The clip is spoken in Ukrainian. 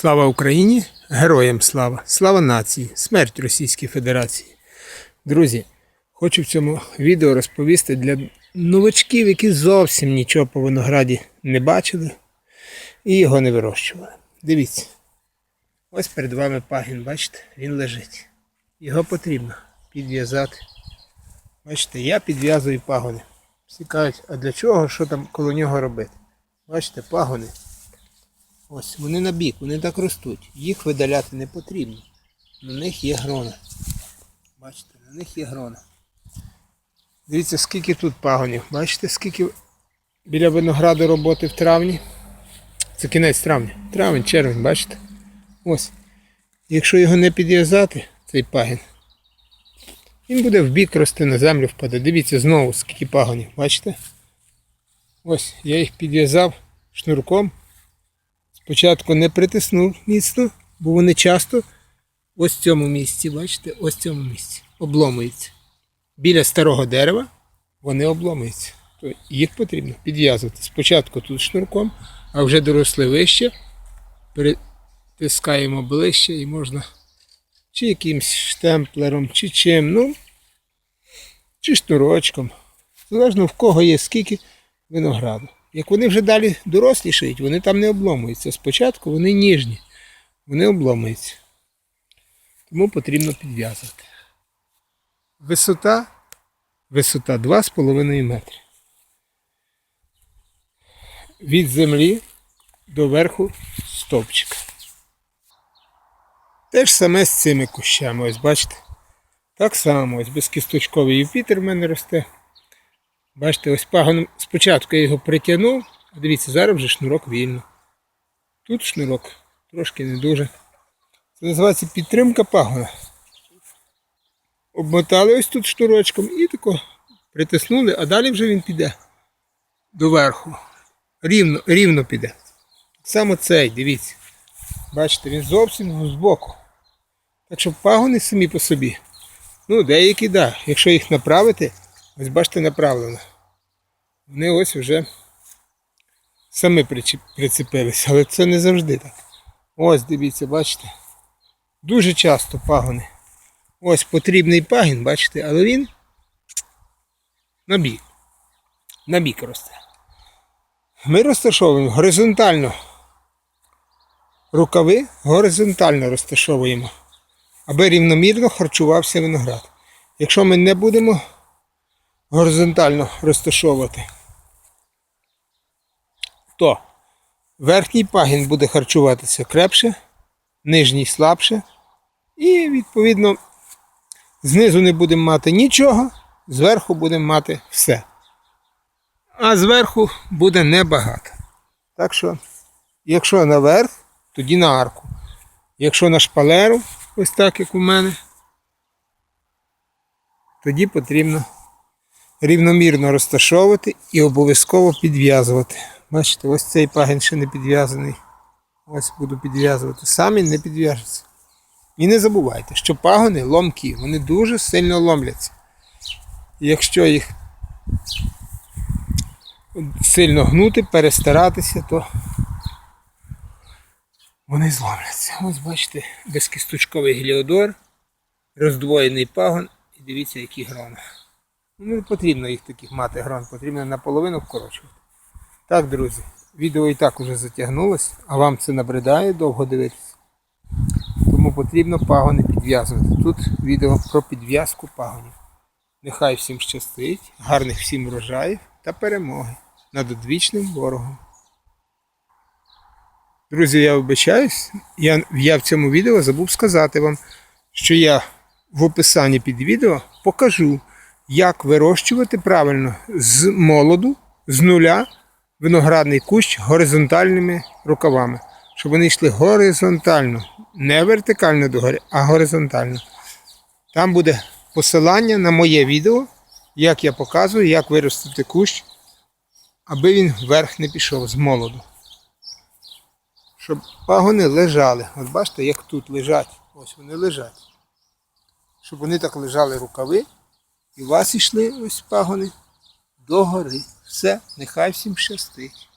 Слава Україні! Героям слава! Слава нації! Смерть Російській Федерації! Друзі, хочу в цьому відео розповісти для новачків, які зовсім нічого по винограді не бачили і його не вирощували. Дивіться. Ось перед вами пагін, бачите, він лежить. Його потрібно підв'язати. Бачите, я підв'язую пагони. Всі кажуть, а для чого, що там коло нього робити? Бачите, пагони. Ось вони на бік, вони так ростуть. Їх видаляти не потрібно. На них є грона. Бачите, на них є грона. Дивіться, скільки тут пагонів. Бачите, скільки біля винограду роботи в травні. Це кінець травня. Травень, червень, бачите? Ось. Якщо його не підв'язати, цей пагін, він буде в бік рости, на землю впаде. Дивіться знову, скільки пагонів, бачите? Ось, я їх підв'язав шнурком. Спочатку не притиснув міцно, бо вони часто ось в цьому місці, бачите, ось в цьому місці обломуються. Біля старого дерева вони обломуються. То їх потрібно підв'язувати. Спочатку тут шнурком, а вже доросли вище, притискаємо ближче і можна чи якимсь штемплером, чи чим, ну, чи шнурочком. Залежно в кого є скільки винограду. Як вони вже далі дорослішають, вони там не обломуються. Спочатку вони ніжні, вони обломуються. Тому потрібно підв'язувати. Висота, висота 2,5 метри. Від землі до верху стовпчика. Те ж саме з цими кущами, ось бачите. Так само, ось безкісточковий Юпітер в мене росте. Бачите, ось пагоном спочатку я його притягнув, а дивіться, зараз вже шнурок вільно. Тут шнурок трошки не дуже. Це називається підтримка пагона. Обмотали ось тут шнурочком і тако притиснули, а далі вже він піде доверху. Рівно, рівно піде. Так само цей, дивіться. Бачите, він зовсім збоку. Так що пагони самі по собі. Ну, деякі, так. Да. Якщо їх направити, ось бачите, направлено. Вони ось вже самі прицепилися, але це не завжди так. Ось дивіться, бачите. Дуже часто пагони. Ось потрібний пагін, бачите, але він на бік. На бік росте. Ми розташовуємо горизонтально. Рукави горизонтально розташовуємо, аби рівномірно харчувався виноград. Якщо ми не будемо горизонтально розташовувати, то верхній пагін буде харчуватися крепше, нижній слабше. І, відповідно, знизу не будемо мати нічого, зверху будемо мати все. А зверху буде небагато. Так що, якщо наверх, тоді на арку. Якщо на шпалеру, ось так як у мене, тоді потрібно рівномірно розташовувати і обов'язково підв'язувати. Бачите, ось цей пагін ще не підв'язаний. Ось буду підв'язувати. Самі не підв'яжуться. І не забувайте, що пагони ломкі, вони дуже сильно ломляться. І якщо їх сильно гнути, перестаратися, то вони зломляться. Ось бачите, безкісточковий геліодор, роздвоєний пагон і дивіться, які грони. Ну, Не потрібно їх таких мати грон, потрібно наполовину вкорочувати. Так, друзі, відео і так уже затягнулось, а вам це набридає довго дивитися. Тому потрібно пагони підв'язувати. Тут відео про підв'язку пагонів. Нехай всім щастить, гарних всім врожаїв та перемоги над одвічним ворогом. Друзі, я вибачаюсь, я, я в цьому відео забув сказати вам, що я в описанні під відео покажу, як вирощувати правильно з молоду, з нуля виноградний кущ горизонтальними рукавами. Щоб вони йшли горизонтально, не вертикально догори, а горизонтально. Там буде посилання на моє відео, як я показую, як виростити кущ, аби він вверх не пішов з молоду. Щоб пагони лежали. От бачите, як тут лежать. Ось вони лежать. Щоб вони так лежали рукави. І у вас йшли ось пагони догори. Все, нехай всім щастить.